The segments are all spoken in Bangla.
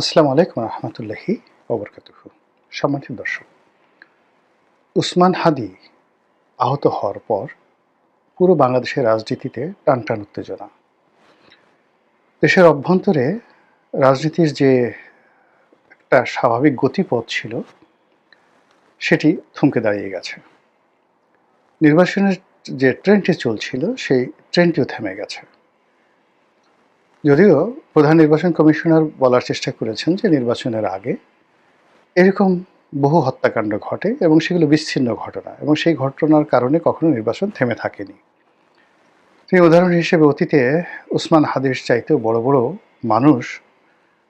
আসসালামু আলাইকুম রহমতুল্লাহি ওবরকাতুহ সম্মানিত দর্শক, উসমান হাদি আহত হওয়ার পর পুরো বাংলাদেশের রাজনীতিতে টান টান উত্তেজনা। দেশের অভ্যন্তরে রাজনীতির যে একটা স্বাভাবিক গতিপথ ছিল, সেটি থমকে দাঁড়িয়ে গেছে। নির্বাচনের যে ট্রেনটি চলছিল, সেই ট্রেনটিও থেমে গেছে। যদিও প্রধান নির্বাচন কমিশনার বলার চেষ্টা করেছেন যে নির্বাচনের আগে এরকম বহু হত্যাকাণ্ড ঘটে এবং সেগুলো বিচ্ছিন্ন ঘটনা এবং সেই ঘটনার কারণে কখনো নির্বাচন থেমে থাকেনি। তিনি উদাহরণ হিসেবে অতীতে উসমান হাদিস চাইতেও বড় বড় মানুষ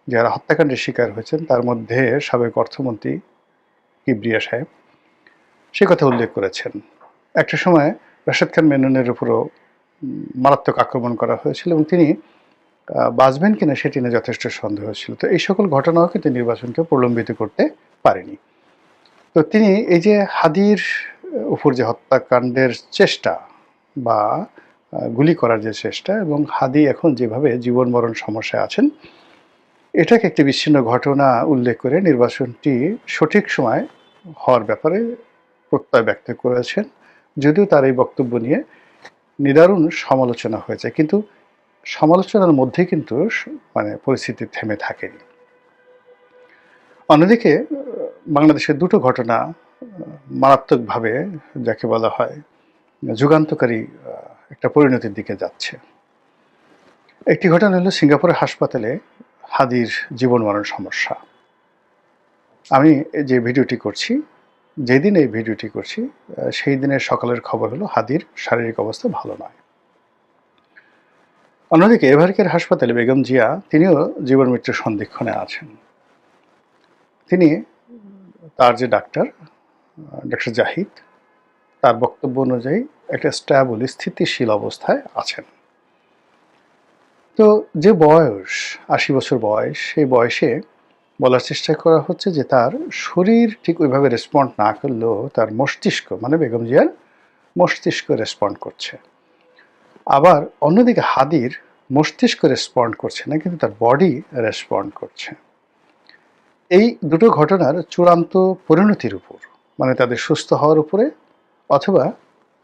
যারা হত্যাকাণ্ডের শিকার হয়েছেন, তার মধ্যে সাবেক অর্থমন্ত্রী কিবরিয়া সাহেব সে কথা উল্লেখ করেছেন। একটা সময় রাশেদ খান মেননের উপরও মারাত্মক আক্রমণ করা হয়েছিল এবং তিনি বাঁচবেন কিনা সেটি নিয়ে যথেষ্ট সন্দেহ ছিল। তো এই সকল ঘটনাও কিন্তু নির্বাচনকে প্রলম্বিত করতে পারেনি। তো তিনি এই যে হাদির উপর যে হত্যাকাণ্ডের চেষ্টা বা গুলি করার যে চেষ্টা এবং হাদি এখন যেভাবে জীবন মরণ সমস্যায় আছেন, এটাকে একটি বিচ্ছিন্ন ঘটনা উল্লেখ করে নির্বাচনটি সঠিক সময় হওয়ার ব্যাপারে প্রত্যয় ব্যক্ত করেছেন। যদিও তার এই বক্তব্য নিয়ে নিদারুণ সমালোচনা হয়েছে। কিন্তু সমালোচনার মধ্যে কিন্তু মানে পরিস্থিতি থেমে থাকেনি। অন্যদিকে বাংলাদেশের দুটো ঘটনা মারাত্মকভাবে যাকে বলা হয় যুগান্তকারী একটা পরিণতির দিকে যাচ্ছে। একটি ঘটনা হলো সিঙ্গাপুরের হাসপাতালে হাদির জীবন মরণ সমস্যা। আমি যে ভিডিওটি করছি, যেদিন এই ভিডিওটি করছি সেই দিনের সকালের খবর হলো হাদির শারীরিক অবস্থা ভালো নয়। অন্যদিকে এভারকের হাসপাতালে বেগম জিয়া, তিনিও জীবন মৃত্যুর সন্ধিক্ষণে আছেন। তিনি তার যে ডাক্তার ডাক্তার জাহিদ, তার বক্তব্য অনুযায়ী একটা স্ট্যাবল, স্থিতিশীল অবস্থায় আছেন। তো যে বয়স, আশি বছর বয়স, সেই বয়সে বলার চেষ্টা করা হচ্ছে যে তার শরীর ঠিক ওইভাবে রেসপন্ড না করলেও তার মস্তিষ্ক মানে বেগম জিয়ার মস্তিষ্ক রেসপন্ড করছে। আবার অন্যদিকে হাদির মস্তিষ্ক রেসপন্ড করছে না, কিন্তু তার বডি রেসপন্ড করছে। এই দুটো ঘটনার চূড়ান্ত পরিণতির উপর মানে তাদের সুস্থ হওয়ার উপরে অথবা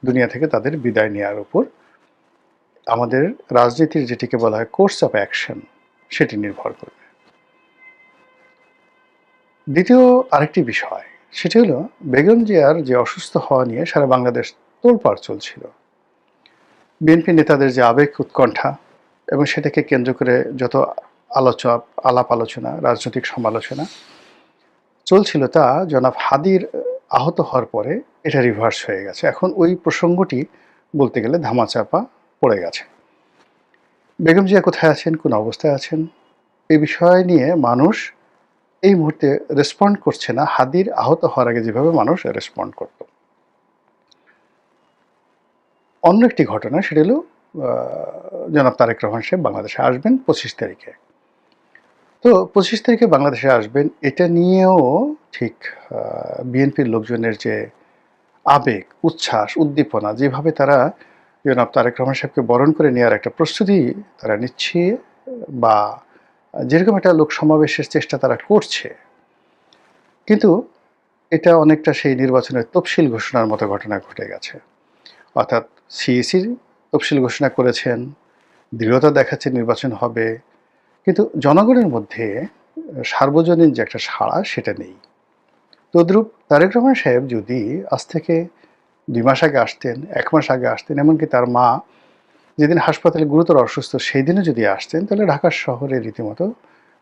দুনিয়া থেকে তাদের বিদায় নেওয়ার উপর, আমাদের রাজনীতির যেটিকে বলা হয় কোর্স অফ অ্যাকশন সেটি নির্ভর করবে। দ্বিতীয় আরেকটি বিষয়, সেটি হলো বেগম জিয়ার যে অসুস্থ হওয়া নিয়ে সারা বাংলাদেশ তোলপাড় চলছিল। বিএনপি নেতাদের যে আবেগ উৎকণ্ঠা এবং সেটাকে কেন্দ্র করে যত আলোচনা, আলাপ আলোচনা, রাজনৈতিক সমালোচনা চলছিল তা জনাব হাদির আহত হওয়ার পরে এটা রিভার্স হয়ে গেছে। এখন ওই প্রসঙ্গটি বলতে গেলে ধামাচাপা পড়ে গেছে। বেগম জিয়া কোথায় আছেন, কোন অবস্থায় আছেন, এই বিষয় নিয়ে মানুষ এই মুহূর্তে রেসপন্ড করছে না। হাদির আহত হওয়ার আগে যেভাবে মানুষ রেসপন্ড করত। অন্য একটি ঘটনা, সেটা হলো জনাব তারেক রহমান সাহেব বাংলাদেশে আসবেন পঁচিশ তারিখে। তো পঁচিশ তারিখে বাংলাদেশে আসবেন, এটা নিয়েও ঠিক বিএনপির লোকজনের যে আবেগ, উচ্ছ্বাস, উদ্দীপনা, যেভাবে তারা জনাব তারেক রহমান সাহেবকে বরণ করে নেওয়ার একটা প্রস্তুতি তারা নিচ্ছে বা যেরকম একটা লোক সমাবেশের চেষ্টা তারা করছে, কিন্তু এটা অনেকটা সেই নির্বাচনের তফসিল ঘোষণার মতো ঘটনা ঘটে গেছে। অর্থাৎ সিএসি তফসিল ঘোষণা করেছেন, দৃঢ়তা দেখাচ্ছে নির্বাচন হবে, কিন্তু জনগণের মধ্যে সার্বজনীন যে একটা সাড়া সেটা নেই। তদ্রূপ তারেক রহমান সাহেব যদি আজ থেকে দুই মাস আগে আসতেন, এক মাস আগে আসতেন, এমনকি তার মা যেদিন হাসপাতালে গুরুতর অসুস্থ সেই দিনে যদি আসতেন, তাহলে ঢাকা শহরে রীতিমতো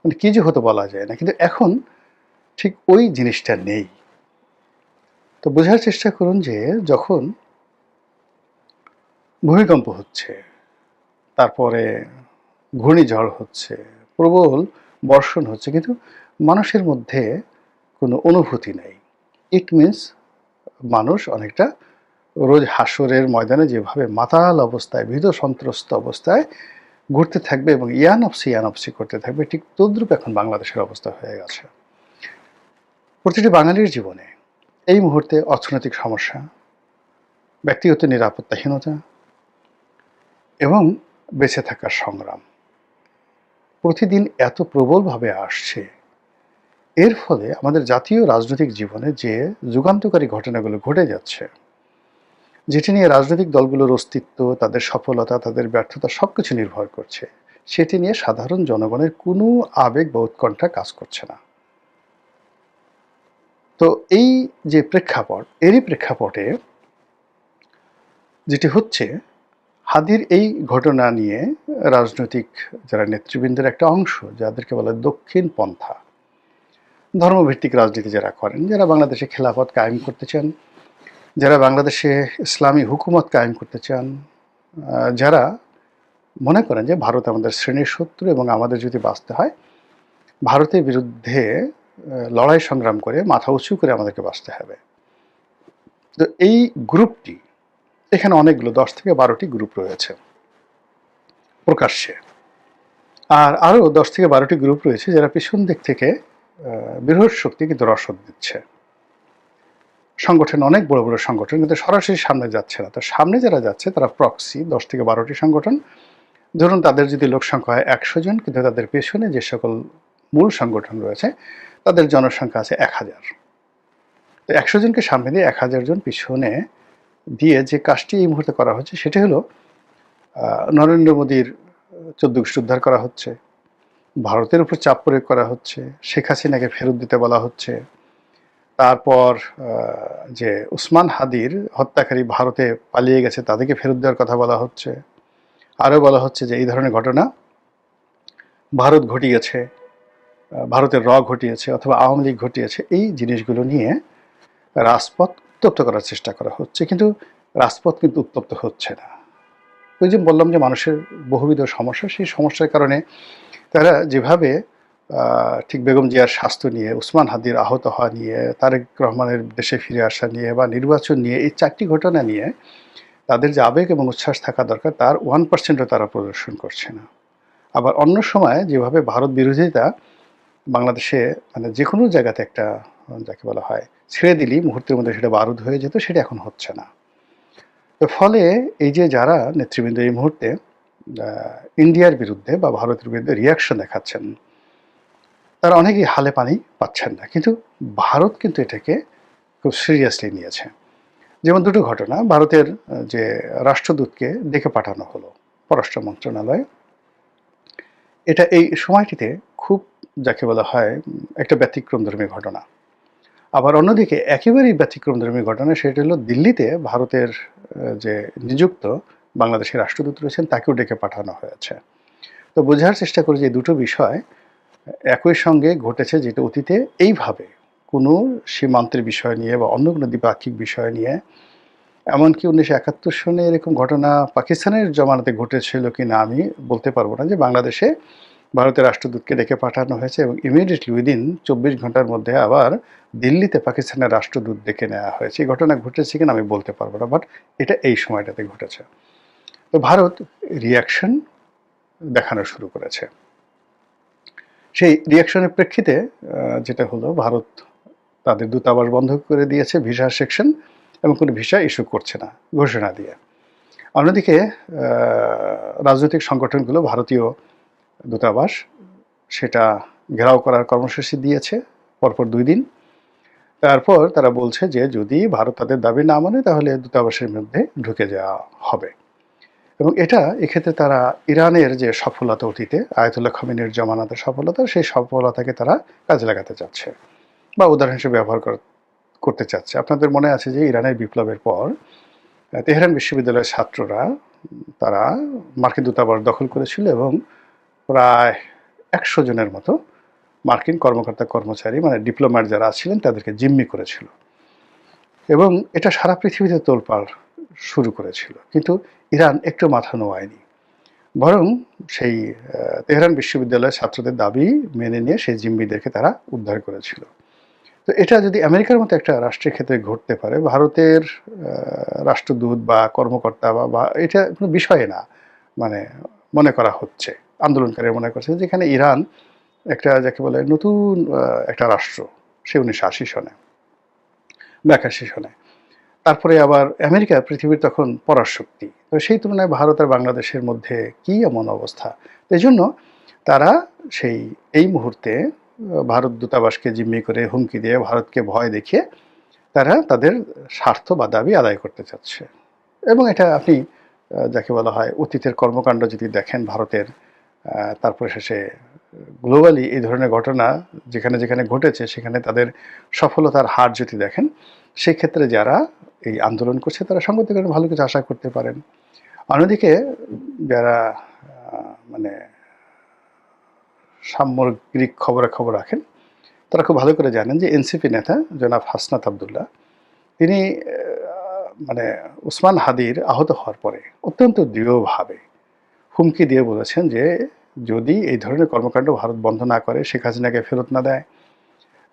মানে কী যে হতো বলা যায় না, কিন্তু এখন ঠিক ওই জিনিসটা নেই। তো বোঝার চেষ্টা করুন যে যখন ভূমিকম্প হচ্ছে, তারপরে ঘূর্ণিঝড় হচ্ছে, প্রবল বর্ষণ হচ্ছে, কিন্তু মানুষের মধ্যে কোনো অনুভূতি নেই। ইট মিনস মানুষ অনেকটা রোজ হাসরের ময়দানে যেভাবে মাতাল অবস্থায়, ভীত সন্ত্রস্ত অবস্থায় ঘুরতে থাকবে এবং ইয়ানপসি ইয়ানপসি করতে থাকবে, ঠিক তদ্রূপ এখন বাংলাদেশের অবস্থা হয়ে গেছে। প্রতিটি বাঙালির জীবনে এই মুহূর্তে অর্থনৈতিক সমস্যা, ব্যক্তিগত নিরাপত্তাহীনতা এবং বেঁচে থাকার সংগ্রাম। প্রতিদিন এত প্রবলভাবে আসছে। এর ফলে আমাদের জাতীয় রাজনৈতিক জীবনে যে যুগান্তকারী ঘটনাগুলো ঘটে যাচ্ছে, যেটি নিয়ে রাজনৈতিক দলগুলোর অস্তিত্ব, তাদের সফলতা, তাদের ব্যর্থতা সব কিছু নির্ভর করছে, সেটি নিয়ে সাধারণ জনগণের কোনো আবেগ বা উৎকণ্ঠা কাজ করছে না। তো এই যে প্রেক্ষাপট, এরই প্রেক্ষাপটে যেটি হচ্ছে হাদির এই ঘটনা নিয়ে রাজনৈতিক যারা নেতৃবৃন্দের একটা অংশ, যাদেরকে বলে দক্ষিণ পন্থা, ধর্মভিত্তিক রাজনীতি যারা করেন, যারা বাংলাদেশে খেলাফত কায়েম করতে চান, যারা বাংলাদেশে ইসলামী হুকুমত কায়েম করতে চান যারা মনে করেন যে ভারত আমাদের শ্রেণির শত্রু এবং আমাদের যদি বাঁচতে হয়, ভারতের বিরুদ্ধে লড়াই সংগ্রাম করে মাথা উঁচু করে আমাদেরকে বাঁচতে হবে। তো এই গ্রুপটি এখানে অনেকগুলো, দশ থেকে বারোটি গ্রুপ রয়েছে প্রকাশ্যে। আর আরও দশ থেকে বারোটি গ্রুপ রয়েছে যারা পিছন দিক থেকে বৃহৎ শক্তি কিন্তু রসদ দিচ্ছে। সংগঠন অনেক বড় বড় সংগঠন, কিন্তু সরাসরি সামনে যাচ্ছে না। তার সামনে যারা যাচ্ছে, তারা প্রক্সি দশ থেকে বারোটি সংগঠন। ধরুন তাদের যদি লোক সংখ্যা হয় একশো জন, কিন্তু তাদের পেছনে যে সকল মূল সংগঠন রয়েছে, তাদের জনসংখ্যা আছে এক হাজার। তো একশো জনকে সামনে দিয়ে এক হাজার জন পিছনে দিয়ে যে কাজটি এই মুহূর্তে করা হচ্ছে সেটা হলো নরেন্দ্র মোদীর চোদ্দ গোষ্ঠী উদ্ধার করা হচ্ছে, ভারতের উপর চাপ প্রয়োগ করা হচ্ছে, শেখ হাসিনাকে ফেরত দিতে বলা হচ্ছে, তারপর যে উসমান হাদির হত্যাকারী ভারতে পালিয়ে গেছে তাদেরকে ফেরত দেওয়ার কথা বলা হচ্ছে, আরও বলা হচ্ছে যে এই ধরনের ঘটনা ভারত ঘটিয়েছে ভারতের র ঘটিয়েছে অথবা আওয়ামী লীগ ঘটিয়েছে, এই জিনিসগুলো নিয়ে রাজপথ উত্তপ্ত করার চেষ্টা করা হচ্ছে, কিন্তু রাজপথ কিন্তু উত্তপ্ত হচ্ছে না। ওই যে বললাম যে মানুষের বহুবিধ সমস্যা, সেই সমস্যার কারণে তারা যেভাবে ঠিক বেগম জিয়ার স্বাস্থ্য নিয়ে, উসমান হাদির আহত হওয়া নিয়ে, তারেক রহমানের দেশে ফিরে আসা নিয়ে বা নির্বাচন নিয়ে, এই চারটি ঘটনা নিয়ে তাদের যে আবেগ এবং উচ্ছ্বাস থাকা দরকার, তার ওয়ান পার্সেন্টও তারা প্রদর্শন করছে না। আবার অন্য সময় যেভাবে ভারত বিরোধিতা বাংলাদেশে মানে যে কোনো জায়গাতে একটা, যাকে বলা হয়, ছেড়ে দিলেই মুহূর্তের মধ্যে সেটা বারুদ হয়ে যেত, সেটা এখন হচ্ছে না। তো ফলে এই যে যারা নেতৃবৃন্দ এই মুহূর্তে ইন্ডিয়ার বিরুদ্ধে বা ভারতের বিরুদ্ধে রিয়াকশন দেখাচ্ছেন, তারা অনেকেই হালে পানি পাচ্ছেন না। কিন্তু ভারত কিন্তু এটাকে খুব সিরিয়াসলি নিয়েছে। যেমন দুটো ঘটনা, ভারতের যে রাষ্ট্রদূতকে ডেকে পাঠানো হলো, পররাষ্ট্র মন্ত্রণালয়ে। এটা এই সময়টিতে যাকে বলা হয়, একটা ব্যতিক্রমধর্মী ঘটনা। আবার অন্যদিকে একেবারেই ব্যতিক্রমধর্মী ঘটনা সেটা হলো দিল্লিতে ভারতের যে নিযুক্ত বাংলাদেশের রাষ্ট্রদূত রয়েছেন, তাকেও ডেকে পাঠানো হয়েছে। তো বোঝার চেষ্টা করি যে দুটো বিষয় একই সঙ্গে ঘটেছে যেটা অতীতে এইভাবে কোনো সীমান্তের বিষয় নিয়ে বা অন্য কোনো দ্বিপাক্ষিক বিষয় নিয়ে, এমনকি উনিশশো একাত্তর সনে এরকম ঘটনা পাকিস্তানের জমানাতে ঘটেছিল কি না আমি বলতে পারব না যে বাংলাদেশে ভারতের রাষ্ট্রদূতকে ডেকে পাঠানো হয়েছে এবং ইমিডিয়েটলি উইদিন চব্বিশ ঘণ্টার মধ্যে আবার দিল্লিতে পাকিস্তানের রাষ্ট্রদূত ডেকে নেওয়া হয়েছে। এই ঘটনা ঘটেছে কিনা আমি বলতে পারব না বাট এটা এই সময়টাতে ঘটেছে। তো ভারত রিয়াকশন দেখানো শুরু করেছে। সেই রিয়াকশনের প্রেক্ষিতে যেটা হলো, ভারত তাদের দূতাবাস বন্ধ করে দিয়েছে ভিসা সেকশন এবং কোনো ভিসা ইস্যু করছে না, ঘোষণা দিয়ে। অন্যদিকে রাজনৈতিক সংগঠনগুলো ভারতীয় দূতাবাস, সেটা ঘেরাও করার কর্মসূচি দিয়েছে, পরপর দুই দিন। তারপর তারা বলছে যে, যদি ভারত তাদের দাবি না মানে তাহলে দূতাবাসের মধ্যে ঢুকে যাওয়া হবে। এবং এটা এক্ষেত্রে তারা ইরানের যে সফলতা অতীতে, আয়তুল্লাহ খামিনের জমানাতের সফলতা, সেই সফলতাকে তারা কাজে লাগাতে চাচ্ছে বা উদাহরণ হিসেবে ব্যবহার করতে চাচ্ছে। আপনাদের মনে আছে যে, ইরানের বিপ্লবের পর, তেহরান বিশ্ববিদ্যালয়ের ছাত্ররা, তারা মার্কিন দূতাবাস দখল করেছিল এবং প্রায় একশো জনের মতো মার্কিন কর্মকর্তা কর্মচারী মানে ডিপ্লোম্যাট যারা ছিলেন তাদেরকে জিম্মি করেছিল। এবং এটা সারা পৃথিবীতে তোলপাড় শুরু করেছিল। কিন্তু ইরান একটু মাথা নোয়ায়নি। বরং সেই তেহরান বিশ্ববিদ্যালয়ের ছাত্রদের দাবি মেনে নিয়ে সেই জিম্মিদেরকে তারা উদ্ধার করেছিল। তো এটা যদি আমেরিকার মতো একটা রাষ্ট্রের ক্ষেত্রে ঘটতে পারে, ভারতের রাষ্ট্রদূত বা কর্মকর্তা বা বা এটা কোনো বিষয় না মানে মনে করা হচ্ছে। আন্দোলনকারী মনে করছে যেখানে ইরান একটা যাকে বলে নতুন একটা রাষ্ট্র, সে উনিশশো আশি সনে, একাশি সনে। তারপরে আবার আমেরিকা, পৃথিবীর তখন পরাশক্তি। তো সেই তুলনায় ভারত আর বাংলাদেশের মধ্যে কি এমন অবস্থা? এই জন্য তারা সেই, এই মুহূর্তে ভারত দূতাবাসকে জিম্মি করে হুমকি দিয়ে ভারতকে ভয় দেখিয়ে তারা তাদের স্বার্থ বা দাবি আদায় করতে চাচ্ছে। এবং এটা আপনি যাকে বলা হয় অতীতের কর্মকাণ্ড যদি দেখেন ভারতের তারপরে শেষে গ্লোবালি এই ধরনের ঘটনা যেখানে যেখানে ঘটেছে, সেখানে তাদের সফলতার হার যদি দেখেন সেই ক্ষেত্রে যারা এই আন্দোলন করছে, তারা সঙ্গত ভালো কিছু আশা করতে পারেন। অন্যদিকে যারা মানে সামগ্রিক খবরাখবর রাখেন, তারা খুব ভালো করে জানেন যে এনসিপি নেতা জনাব হাসনাত আবদুল্লাহ, তিনি মানে উসমান হাদির আহত হওয়ার পরে অত্যন্ত দৃঢ়ভাবে হুমকি দিয়ে বলেছেন যে যদি এই ধরনের কর্মকাণ্ড ভারত বন্ধ না করে শেখ হাসিনাকে ফেরত না দেয়,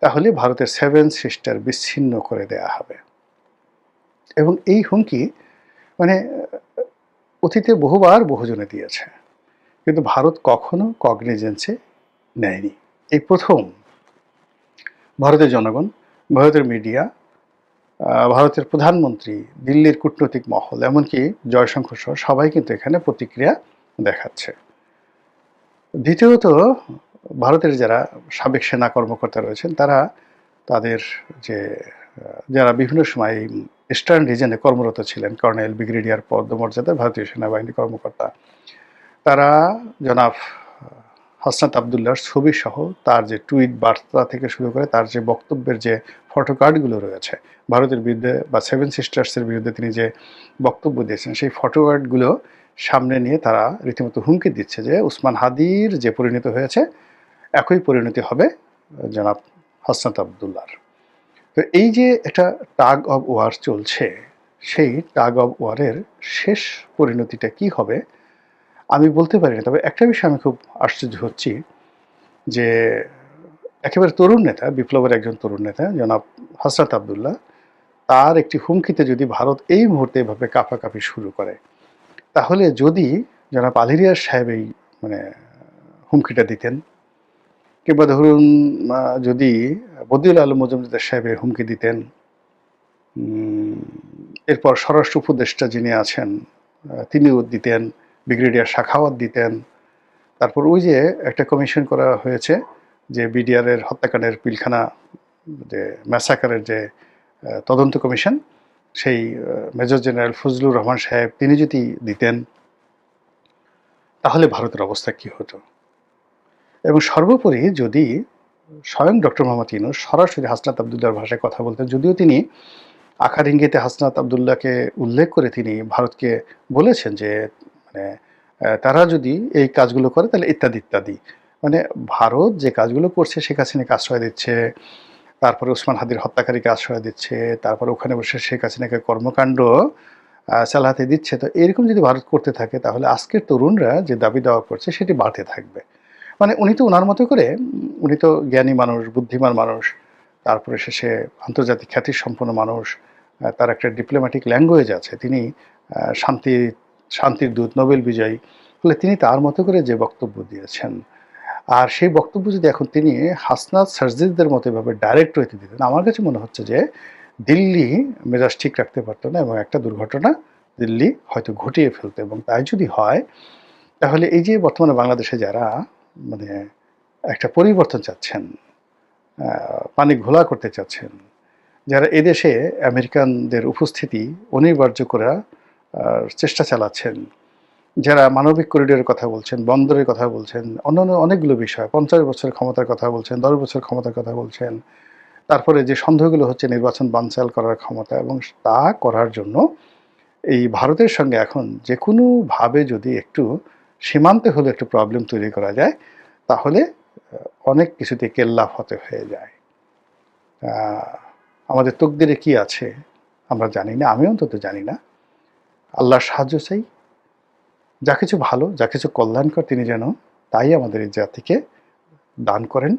তাহলে ভারতের সেভেন সিস্টার বিচ্ছিন্ন করে দেয়া হবে। এবং এই হুমকি মানে অতীতে বহুবার বহুজনে দিয়েছে, কিন্তু ভারত কখনো কগনিজেন্সে নেয়নি। এই প্রথম ভারতের জনগণ, ভারতের মিডিয়া ভারতের প্রধানমন্ত্রী, দিল্লির কূটনৈতিক মহল, এমনকি জয়শঙ্কর সহ সবাই কিন্তু এখানে প্রতিক্রিয়া দেখাচ্ছে। দ্বিতীয়ত, ভারতের যারা সাবেক সেনা কর্মকর্তা রয়েছেন, তারা তাদের যে, যারা বিভিন্ন সময় ইস্টার্ন রিজনে কর্মরত ছিলেন কর্নেল ব্রিগেডিয়ার পদমর্যাদার ভারতীয় সেনাবাহিনী কর্মকর্তা, তারা জনাব হাসনাত আবদুল্লাহর ছবি সহ তার যে টুইট বার্তা থেকে শুরু করে তার যে বক্তব্যের যে ফটোকার্ডগুলো রয়েছে, ভারতের বিরুদ্ধে বা সেভেন সিস্টার্সের বিরুদ্ধে তিনি যে বক্তব্য দিয়েছেন, সেই ফটোকার্ডগুলো সামনে নিয়ে তারা রীতিমতো হুমকি দিচ্ছে যে উসমান হাদির যে পরিণত হয়েছে, একই পরিণতি হবে, জনাব হাসনাত আবদুল্লাহর তো এই যে একটা টাগ অব ওয়ার চলছে, সেই টাগ অব ওয়ারের শেষ পরিণতিটা কি হবে, আমি বলতে পারি না তবে একটা বিষয়ে আমি খুব আশ্চর্য হচ্ছি যে একেবারে তরুণ নেতা, বিপ্লবের একজন তরুণ নেতা, জনাব হাসরাত আবদুল্লাহ, তার একটি হুমকিতে যদি ভারত এই মুহূর্তে এভাবে কাঁপাকাঁপি শুরু করে তাহলে যদি জনাব আলিরিয়ার সাহেব এই মানে হুমকিটা দিতেন, কিংবা ধরুন যদি বদিউল আলম মজুমদার সাহেবের হুমকি দিতেন এরপর স্বরাষ্ট্র উপদেষ্টা যিনি আছেন তিনিও দিতেন, ব্রিগেডিয়ার শাখাওয়াত দিতেন, তারপর ওই যে একটা কমিশন করা হয়েছে যে বিডিআরের হত্যাকাণ্ডের পিলখানা, যে ম্যাসাকারের যে তদন্ত কমিশন সেই মেজর জেনারেল ফজলুর রহমান সাহেব, তিনি যদি দিতেন, তাহলে ভারতের অবস্থা কি হতো? এবং সর্বোপরি যদি স্বয়ং ডক্টর মোহাম্মদ ইউনুস সরাসরি হাসনাত আবদুল্লাহর ভাষায় কথা বলতেন, যদিও তিনি আখার ইঙ্গিতে হাসনাত আবদুল্লাহকে উল্লেখ করে তিনি ভারতকে বলেছেন যে মানে তারা যদি এই কাজগুলো করে, তাহলে ইত্যাদি ইত্যাদি। মানে ভারত যে কাজগুলো করছে, শেখ হাসিনাকে আশ্রয় দিচ্ছে তারপরে ওসমান হাদির হত্যাকারীকে আশ্রয় দিচ্ছে, তারপরে ওখানে বসে শেখ হাসিনাকে কর্মকাণ্ড চালাতে দিচ্ছে। তো এরকম যদি ভারত করতে থাকে, তাহলে আজকের তরুণরা যে দাবি দেওয়া করছে সেটি বাড়তে থাকবে। মানে উনি তো ওনার মতো করে উনি তো জ্ঞানী মানুষ, বুদ্ধিমান মানুষ, তারপরে শেষে আন্তর্জাতিক খ্যাতি সম্পন্ন মানুষ তার একটা ডিপ্লোম্যাটিক ল্যাঙ্গুয়েজ আছে। তিনি শান্তি, শান্তির দূত, নোবেল বিজয়ী। ফলে তিনি তার মতো করে যে বক্তব্য দিয়েছেন আর সেই বক্তব্য যদি এখন তিনি হাসনাত সার্জিদদের মতো এভাবে ডাইরেক্ট হইতে দিতেন, আমার কাছে মনে হচ্ছে যে দিল্লি মেজাজ ঠিক রাখতে পারতো না এবং একটা দুর্ঘটনা দিল্লি হয়তো ঘটিয়ে ফেলতো এবং তাই যদি হয়, তাহলে এই যে বর্তমানে বাংলাদেশে যারা মানে একটা পরিবর্তন চাচ্ছেন পানি ঘোলা করতে চাচ্ছেন, যারা এদেশে আমেরিকানদের উপস্থিতি অনিবার্য করার চেষ্টা চালাচ্ছেন যারা মানবিক করিডোরের কথা বলছেন, বন্দরের কথা বলছেন, অন্যান্য অনেকগুলো বিষয়, পঞ্চাশ বছরের ক্ষমতার কথা বলছেন, দশ বছর ক্ষমতার কথা বলছেন, তারপরে যে সন্দেহগুলো হচ্ছে নির্বাচন বানচাল করার ক্ষমতা এবং তা করার জন্য এই ভারতের সঙ্গে এখন যে কোনোভাবে যদি একটু সীমান্তে হলে একটু প্রবলেম তৈরি করা যায়, তাহলে অনেক কিছুতে কেল্লা হতে হয়ে যায়। আমাদের তকদিরে কি আছে আমরা জানি না, আমি অন্তত জানি না। আল্লাহর সাহায্য চাই যা কিছু ভালো যা কিছু কল্যাণকর তিনি যেন তাই আমাদের এই জাতিকে দান করেন।